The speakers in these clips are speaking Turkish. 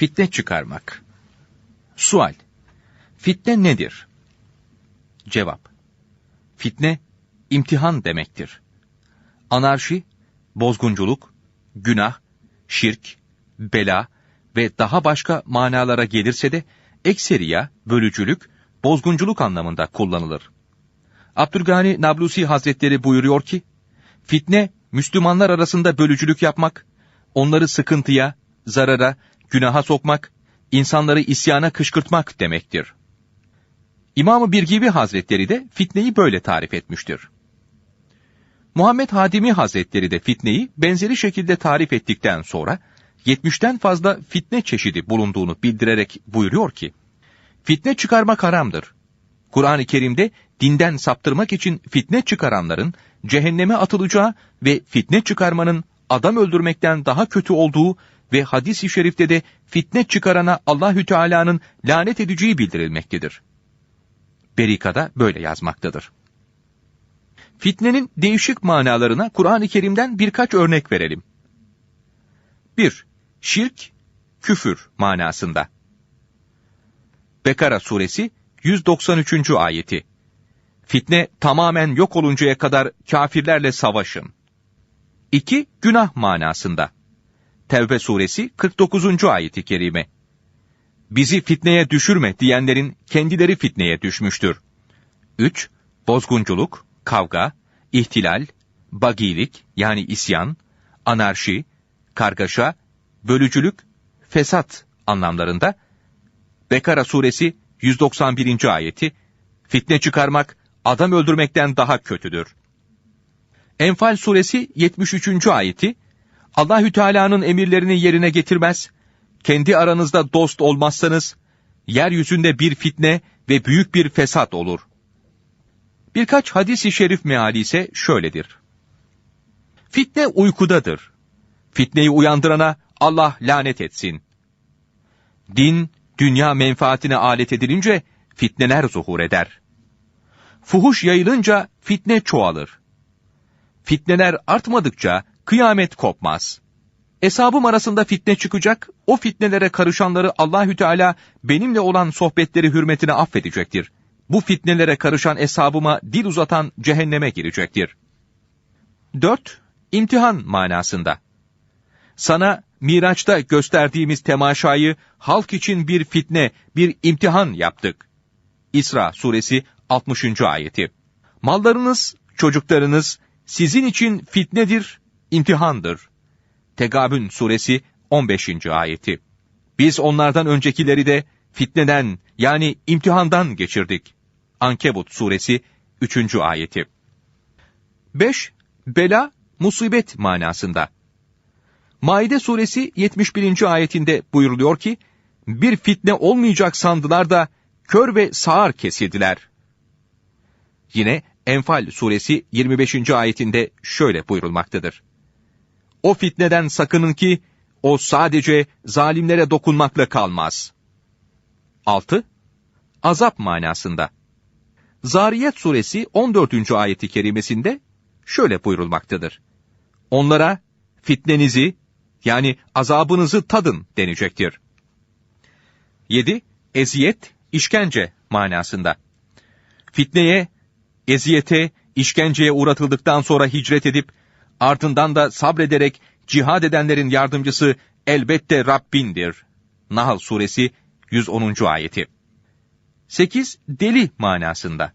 Fitne çıkarmak. Sual. Fitne nedir? Cevap. Fitne, imtihan demektir. Anarşi, bozgunculuk, günah, şirk, bela ve daha başka manalara gelirse de ekseriya, bölücülük, bozgunculuk anlamında kullanılır. Abdülgani Nablusi Hazretleri buyuruyor ki, fitne, Müslümanlar arasında bölücülük yapmak, onları sıkıntıya, zarara, günaha sokmak, insanları isyana kışkırtmak demektir. İmam-ı Birgibi Hazretleri de fitneyi böyle tarif etmiştir. Muhammed Hadimi Hazretleri de fitneyi benzeri şekilde tarif ettikten sonra 70'ten fazla fitne çeşidi bulunduğunu bildirerek buyuruyor ki, Fitne çıkarmak haramdır. Kur'an-ı Kerim'de dinden saptırmak için fitne çıkaranların cehenneme atılacağı ve fitne çıkarmanın adam öldürmekten daha kötü olduğu ve hadis-i şerifte de fitne çıkarana Allahü Teala'nın lanet edeceği bildirilmektedir. Berika'da böyle yazmaktadır. Fitnenin değişik manalarına Kur'an-ı Kerim'den birkaç örnek verelim. 1. Şirk, küfür manasında. Bekara suresi 193. ayeti. Fitne tamamen yok oluncaya kadar kafirlerle savaşın. 2. Günah manasında. Tevbe suresi 49. ayeti kerime. Bizi fitneye düşürme diyenlerin kendileri fitneye düşmüştür. 3. Bozgunculuk, kavga, ihtilal, bagilik yani isyan, anarşi, kargaşa, bölücülük, fesat anlamlarında Bekara suresi 191. ayeti, fitne çıkarmak, adam öldürmekten daha kötüdür. Enfal suresi 73. ayeti, Allahü Teala'nın emirlerini yerine getirmez, kendi aranızda dost olmazsanız, yeryüzünde bir fitne ve büyük bir fesat olur. Birkaç hadis-i şerif meali ise şöyledir. Fitne uykudadır. Fitneyi uyandırana Allah lanet etsin. Din, dünya menfaatine alet edilince fitneler zuhur eder. Fuhuş yayılınca fitne çoğalır. Fitneler artmadıkça kıyamet kopmaz. Esabım arasında fitne çıkacak, o fitnelere karışanları Allahü Teala benimle olan sohbetleri hürmetine affedecektir. Bu fitnelere karışan esabıma dil uzatan cehenneme girecektir. 4. İmtihan manasında. Sana Miraç'ta gösterdiğimiz temaşayı halk için bir fitne, bir imtihan yaptık. İsra suresi 60. ayeti. Mallarınız, çocuklarınız sizin için fitnedir, imtihandır. Tegabün suresi 15. ayeti. Biz onlardan öncekileri de fitneden yani imtihandan geçirdik. Ankebut suresi 3. ayeti. 5. Bela, musibet manasında. Maide suresi 71. ayetinde buyuruluyor ki, bir fitne olmayacak sandılar da kör ve sağır kesildiler. Yine Enfal suresi 25. ayetinde şöyle buyurulmaktadır. O fitneden sakının ki, o sadece zalimlere dokunmakla kalmaz. 6. Azap manasında. Zariyet suresi 14. ayeti kerimesinde şöyle buyurulmaktadır. Onlara fitnenizi yani azabınızı tadın denecektir. 7. Eziyet, işkence manasında. Fitneye, eziyete, işkenceye uğratıldıktan sonra hicret edip, ardından da sabrederek cihad edenlerin yardımcısı elbette Rabbindir. Nahl suresi 110. ayeti. 8. Deli manasında.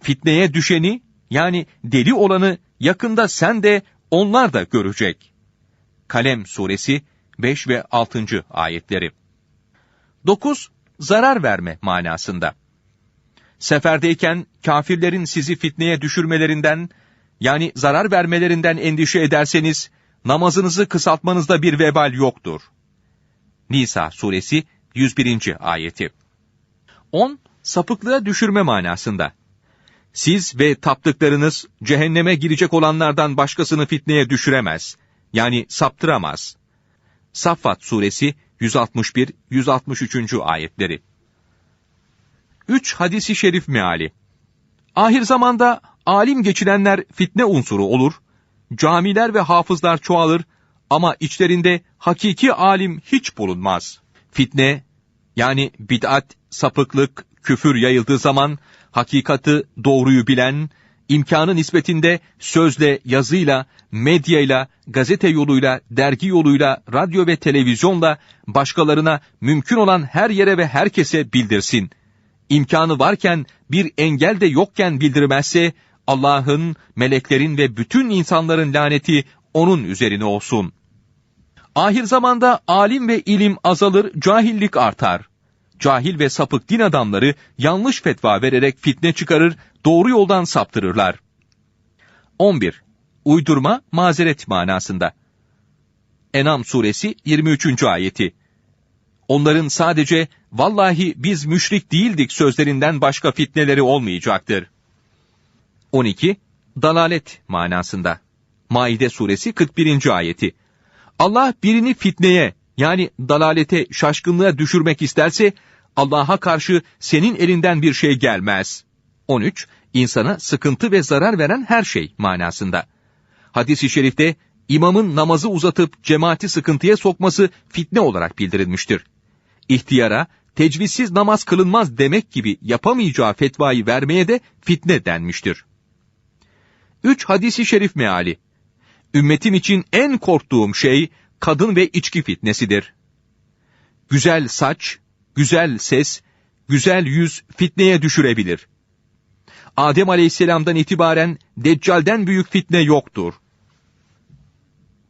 Fitneye düşeni, yani deli olanı yakında sen de onlar da görecek. Kalem suresi 5 ve 6. ayetleri. 9. Zarar verme manasında. Seferdeyken kafirlerin sizi fitneye düşürmelerinden, yani zarar vermelerinden endişe ederseniz, namazınızı kısaltmanızda bir vebal yoktur. Nisa suresi 101. ayeti. 10. Sapıklığa düşürme manasında. Siz ve taptıklarınız cehenneme girecek olanlardan başkasını fitneye düşüremez yani saptıramaz. Saffat suresi 161-163. ayetleri. 3 hadisi şerif meali. Ahir zamanda alim geçilenler fitne unsuru olur, camiler ve hafızlar çoğalır ama içlerinde hakiki alim hiç bulunmaz. Fitne, yani bid'at, sapıklık, küfür yayıldığı zaman, hakikati, doğruyu bilen, imkanı nispetinde sözle, yazıyla, medyayla, gazete yoluyla, dergi yoluyla, radyo ve televizyonla başkalarına mümkün olan her yere ve herkese bildirsin. İmkanı varken bir engel de yokken bildirmezse Allah'ın, meleklerin ve bütün insanların laneti onun üzerine olsun. Ahir zamanda alim ve ilim azalır, cahillik artar. Cahil ve sapık din adamları yanlış fetva vererek fitne çıkarır, doğru yoldan saptırırlar. 11. Uydurma, mazeret manasında. Enam suresi 23. ayeti. Onların sadece vallahi biz müşrik değildik sözlerinden başka fitneleri olmayacaktır. 12. Dalalet manasında. Maide suresi 41. ayeti. Allah birini fitneye yani dalalete, şaşkınlığa düşürmek isterse Allah'a karşı senin elinden bir şey gelmez. 13. İnsana sıkıntı ve zarar veren her şey manasında. Hadis-i şerifte imamın namazı uzatıp cemaati sıkıntıya sokması fitne olarak bildirilmiştir. İhtiyara, tecvizsiz namaz kılınmaz demek gibi yapamayacağı fetvayı vermeye de fitne denmiştir. 3 hadisi şerif meali. Ümmetim için en korktuğum şey kadın ve içki fitnesidir. Güzel saç, güzel ses, güzel yüz fitneye düşürebilir. Adem aleyhisselamdan itibaren Deccal'den büyük fitne yoktur.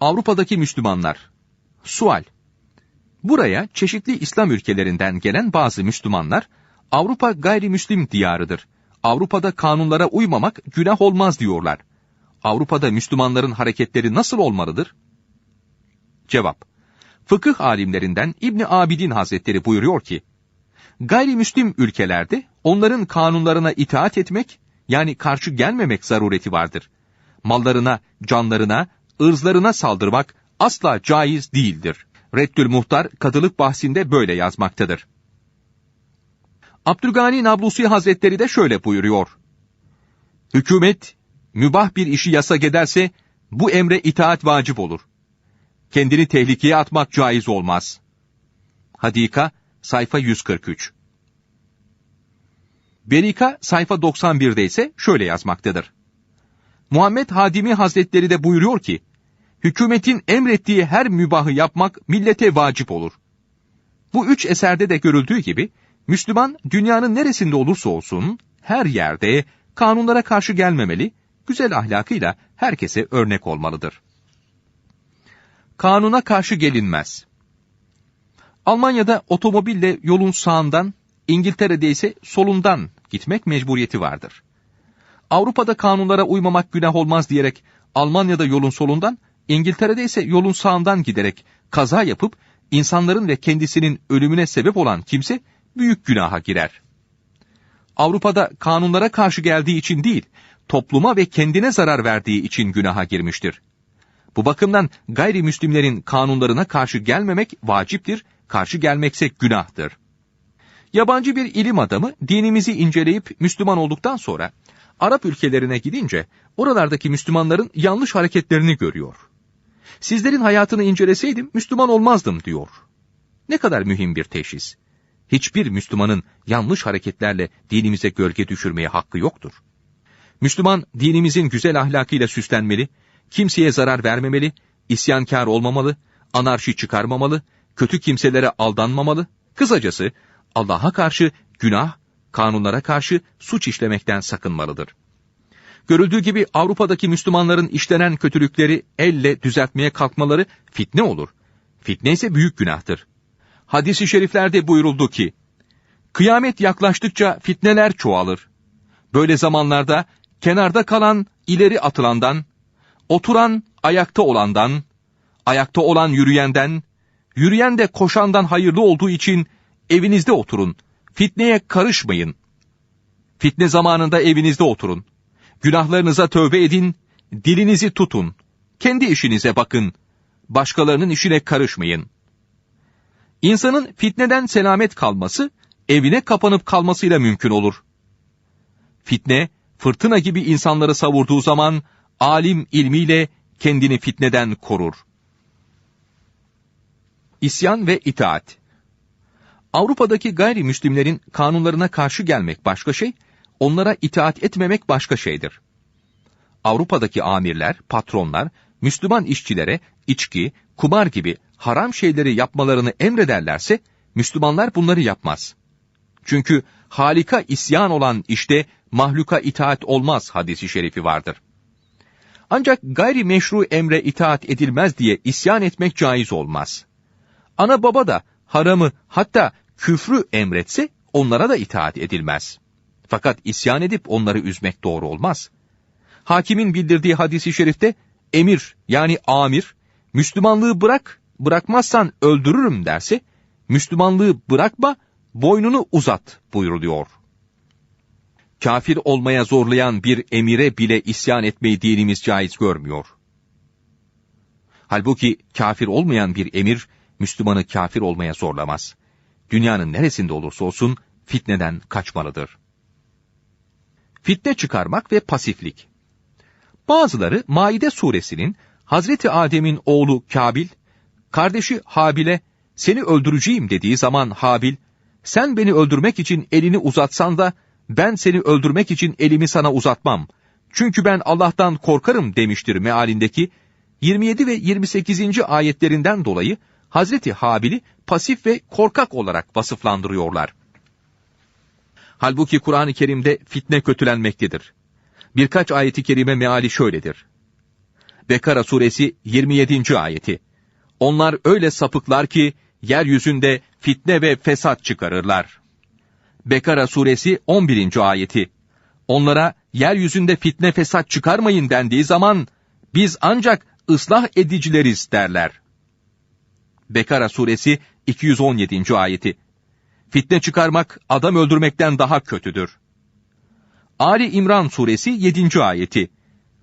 Avrupa'daki Müslümanlar. Sual. Buraya çeşitli İslam ülkelerinden gelen bazı Müslümanlar, Avrupa gayrimüslim diyarıdır. Avrupa'da kanunlara uymamak günah olmaz diyorlar. Avrupa'da Müslümanların hareketleri nasıl olmalıdır? Cevap. Fıkıh alimlerinden İbni Abidin Hazretleri buyuruyor ki, gayrimüslim ülkelerde onların kanunlarına itaat etmek, yani karşı gelmemek zarureti vardır. Mallarına, canlarına, ırzlarına saldırmak asla caiz değildir. Reddül Muhtar kadılık bahsinde böyle yazmaktadır. Abdülgani Nablusi Hazretleri de şöyle buyuruyor. Hükümet, mübah bir işi yasak ederse, bu emre itaat vacip olur. Kendini tehlikeye atmak caiz olmaz. Hadika, sayfa 143. Berika, sayfa 91'de ise şöyle yazmaktadır. Muhammed Hadimi Hazretleri de buyuruyor ki, hükümetin emrettiği her mübahı yapmak millete vacip olur. Bu üç eserde de görüldüğü gibi, Müslüman dünyanın neresinde olursa olsun, her yerde kanunlara karşı gelmemeli, güzel ahlakıyla herkese örnek olmalıdır. Kanuna karşı gelinmez. Almanya'da otomobille yolun sağından, İngiltere'de ise solundan gitmek mecburiyeti vardır. Avrupa'da kanunlara uymamak günah olmaz diyerek Almanya'da yolun solundan, İngiltere'de ise yolun sağından giderek kaza yapıp insanların ve kendisinin ölümüne sebep olan kimse büyük günaha girer. Avrupa'da kanunlara karşı geldiği için değil, topluma ve kendine zarar verdiği için günaha girmiştir. Bu bakımdan gayrimüslimlerin kanunlarına karşı gelmemek vaciptir, karşı gelmekse günahtır. Yabancı bir ilim adamı dinimizi inceleyip Müslüman olduktan sonra Arap ülkelerine gidince oralardaki Müslümanların yanlış hareketlerini görüyor. Sizlerin hayatını inceleseydim Müslüman olmazdım diyor. Ne kadar mühim bir teşhis. Hiçbir Müslümanın yanlış hareketlerle dinimize gölge düşürmeye hakkı yoktur. Müslüman dinimizin güzel ahlakıyla süslenmeli, kimseye zarar vermemeli, isyankar olmamalı, anarşi çıkarmamalı, kötü kimselere aldanmamalı, kısacası Allah'a karşı günah, kanunlara karşı suç işlemekten sakınmalıdır. Görüldüğü gibi Avrupa'daki Müslümanların işlenen kötülükleri elle düzeltmeye kalkmaları fitne olur. Fitne ise büyük günahtır. Hadis-i şeriflerde buyuruldu ki, Kıyamet yaklaştıkça fitneler çoğalır. Böyle zamanlarda kenarda kalan ileri atılandan, oturan ayakta olandan, ayakta olan yürüyenden, yürüyen de koşandan hayırlı olduğu için evinizde oturun, fitneye karışmayın. Fitne zamanında evinizde oturun. Günahlarınıza tövbe edin, dilinizi tutun. Kendi işinize bakın. Başkalarının işine karışmayın. İnsanın fitneden selamet kalması, evine kapanıp kalmasıyla mümkün olur. Fitne, fırtına gibi insanları savurduğu zaman, alim ilmiyle kendini fitneden korur. İsyan ve itaat Avrupa'daki gayrimüslimlerin kanunlarına karşı gelmek başka şey, onlara itaat etmemek başka şeydir. Avrupa'daki amirler, patronlar, Müslüman işçilere içki, kumar gibi haram şeyleri yapmalarını emrederlerse, Müslümanlar bunları yapmaz. Çünkü halika isyan olan işte mahluka itaat olmaz hadisi şerifi vardır. Ancak gayri meşru emre itaat edilmez diye isyan etmek caiz olmaz. Ana baba da haramı hatta küfrü emretse onlara da itaat edilmez. Fakat isyan edip onları üzmek doğru olmaz. Hakimin bildirdiği hadisi şerifte emir yani amir Müslümanlığı bırak, bırakmazsan öldürürüm derse Müslümanlığı bırakma, boynunu uzat buyuruluyor. Kafir olmaya zorlayan bir emire bile isyan etmeyi dinimiz caiz görmüyor. Halbuki kafir olmayan bir emir, Müslümanı kafir olmaya zorlamaz. Dünyanın neresinde olursa olsun fitneden kaçmalıdır. Fitne çıkarmak ve pasiflik. Bazıları Maide suresinin Hazreti Adem'in oğlu Kabil, kardeşi Habil'e seni öldüreceğim dediği zaman Habil, sen beni öldürmek için elini uzatsan da ben seni öldürmek için elimi sana uzatmam. Çünkü ben Allah'tan korkarım demiştir mealindeki 27 ve 28. ayetlerinden dolayı Hazreti Habil'i pasif ve korkak olarak vasıflandırıyorlar. Halbuki Kur'an-ı Kerim'de fitne kötülenmektedir. Birkaç ayeti kerime meali şöyledir. Bekara suresi 27. ayeti. Onlar öyle sapıklar ki yeryüzünde fitne ve fesat çıkarırlar. Bekara suresi 11. ayeti. Onlara yeryüzünde fitne fesat çıkarmayın dendiği zaman biz ancak ıslah edicileriz derler. Bekara suresi 217. ayeti. Fitne çıkarmak adam öldürmekten daha kötüdür. Ali İmran suresi 7. ayeti.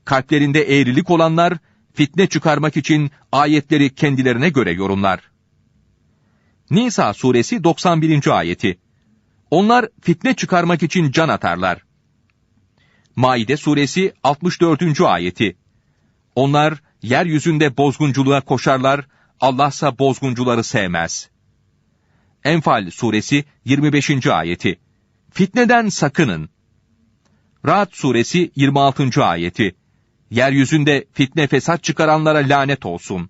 Kalplerinde eğrilik olanlar fitne çıkarmak için ayetleri kendilerine göre yorumlar. Nisa suresi 91. ayeti. Onlar fitne çıkarmak için can atarlar. Maide suresi 64. ayeti. Onlar yeryüzünde bozgunculuğa koşarlar, Allahsa bozguncuları sevmez. Enfal suresi 25. ayeti. Fitneden sakının. Ra'd suresi 26. ayeti. Yeryüzünde fitne fesat çıkaranlara lanet olsun.